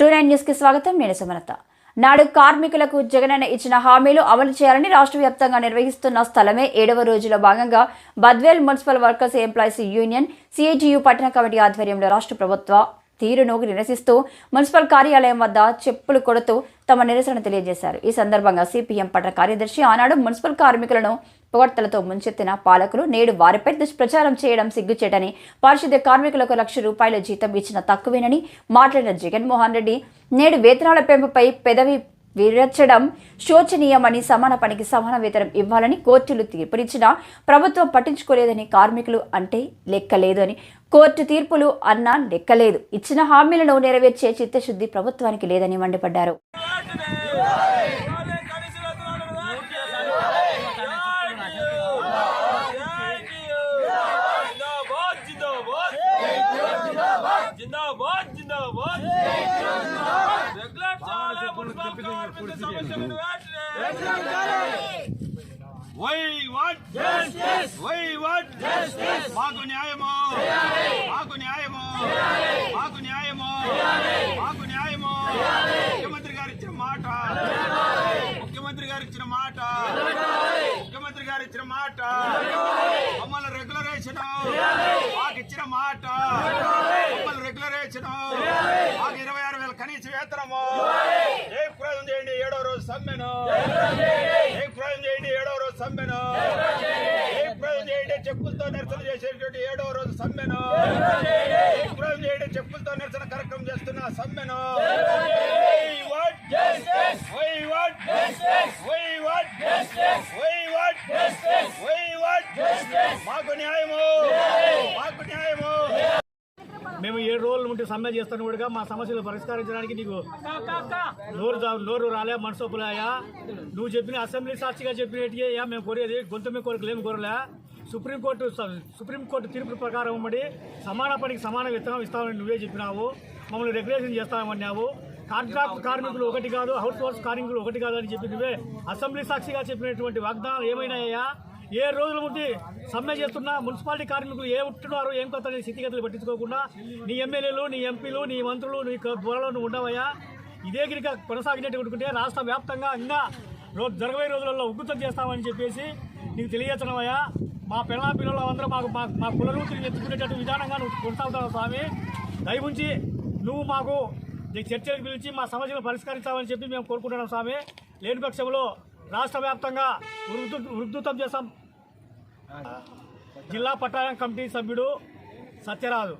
Two nine న్యూస్కి స్వాగతం. నేను సుమలత. నాడు కార్మికులకు జగనన్న ఇచ్చిన హామీలు అమలు చేయాలని రాష్ట్ర వ్యాప్తంగా నిర్వహిస్తున్న స్థలమే ఏడవ రోజులో భాగంగా Badvel municipal workers employees union CITU పట్టణ కమిటీ ఆధ్వర్యంలో రాష్ట్ర ప్రభుత్వ తీరును నిరసిస్తూ మున్సిపల్ కార్యాలయం వద్ద చెప్పులు కొడుతూ తమ నిరసన తెలియజేశారు. ఈ సందర్భంగా సిపిఎం పట్టణ కార్యదర్శి ఆనాడు మున్సిపల్ కార్మికులను పొగడ్తలతో ముంచెత్తిన పాలకులు నేడు వారిపై దుష్ప్రచారం చేయడం సిగ్గుచేటని పారిశుద్ధ్య కార్మికులకు లక్ష రూపాయల జీతం ఇచ్చిన తక్కువేనని మాట్లాడిన జగన్మోహన్ రెడ్డి నేడు వేతనాల పెంపుపై పెదవి విరచడం శోచనీయమని సమాన పనికి సమాన వేతనం ఇవ్వాలని కోర్టులు తీర్పునిచ్చినా ప్రభుత్వం పట్టించుకోలేదని కార్మికులు అంటే లెక్కలేదు అని. కోర్టు తీర్పులు అన్నా లెక్కలేదు. ఇచ్చిన హామీలను నెరవేర్చే చిత్తశుద్ధి ప్రభుత్వానికి లేదని మండిపడ్డారు. జిందాబాద్ జిందాబాద్ కార్మిక సమస్యలను వై వాట్ వై వాట్ మాకు న్యాయము? మాకు న్యాయము మాకు న్యాయము మాకు న్యాయము ముఖ్యమంత్రి గారు ఇచ్చిన మాట ముఖ్యమంత్రి గారు ఇచ్చిన మాట ముఖ్యమంత్రి గారు ఇచ్చిన మాట మమ్మల్ని రెగ్యులరేషన్ మాకు ఇచ్చిన మాట మమ్మల్ని రెగ్యులరేషన్ మాకు ఇరవై ఆరు వేల కనీస వేతనము ఏ రోజు సమ్మెను ప్రయోజనం చేయండి ఏడో రోజు సమ్మెను. ప్రయోజనం చేయండి చెప్పులతో నిరసన చేసేటువంటి ఏడో రోజు సమ్మెను. ప్రయోజనం చేయండి చెప్పులతో నిరసన కార్యక్రమం చేస్తున్న సమ్మెను. ఏడు సమ్మె చేస్తాను కూడా మా సమస్యలు పరిష్కరించడానికి నీకు నోరు నోరు రాలే మనసొప్పులాయా నువ్వు చెప్పిన అసెంబ్లీ సాక్షిగా చెప్పినట్టుగా యా మేము కోరేది గొంతు మీ కోరికలు ఏమి కోరలే. సుప్రీంకోర్టు స- సుప్రీంకోర్టు తీర్పు ప్రకారం ఉమ్మడి సమాన పనికి సమాన విత్తనం ఇస్తామని నువ్వే చెప్పినావు. మమ్మల్ని రెగ్యులేషన్ చేస్తామన్నావు కాంట్రాక్ట్ కార్మికులు ఒకటి కాదు హౌస్ సోర్స్ కార్మికులు ఒకటి కాదు అని చెప్పి నువ్వే అసెంబ్లీ సాక్షిగా చెప్పినటువంటి వాగ్దానాలు ఏమైనాయా ఏ రోజుల నుండి సమ్మె చేస్తున్నా మున్సిపాలిటీ కార్మికులు ఏ ఉంటున్నారో ఏం కొత్త స్థితిగతులు పట్టించుకోకుండా నీ ఎమ్మెల్యేలు నీ ఎంపీలు నీ మంత్రులు నీ త్వరలో నువ్వు ఉండవయ్యా. ఇదే గిరిక కొనసాగినట్టుకుంటే రాష్ట్ర వ్యాప్తంగా ఇంకా రోజు జరగబోయే రోజులలో ఉగ్గుతం చేస్తామని చెప్పేసి నీకు తెలియజేస్తున్నావయ్యా. మా పిల్లల పిల్లలు అందరూ మాకు మా కులరూతులు ఎత్తుకునేటట్టు విధానంగా నువ్వు కొనసాగుతావు స్వామి? దయవుంచి నువ్వు మాకు చర్చలకు పిలిచి మా సమస్యలు పరిష్కరిస్తామని చెప్పి మేము కోరుకుంటున్నాం స్వామి. లేని పక్షంలో రాష్ట్ర వ్యాప్తంగా ఉద్ధృ ఉద్ధృతం చేశాం. జిల్లా పట్టాయం కమిటీ సభ్యుడు సత్యరాజు.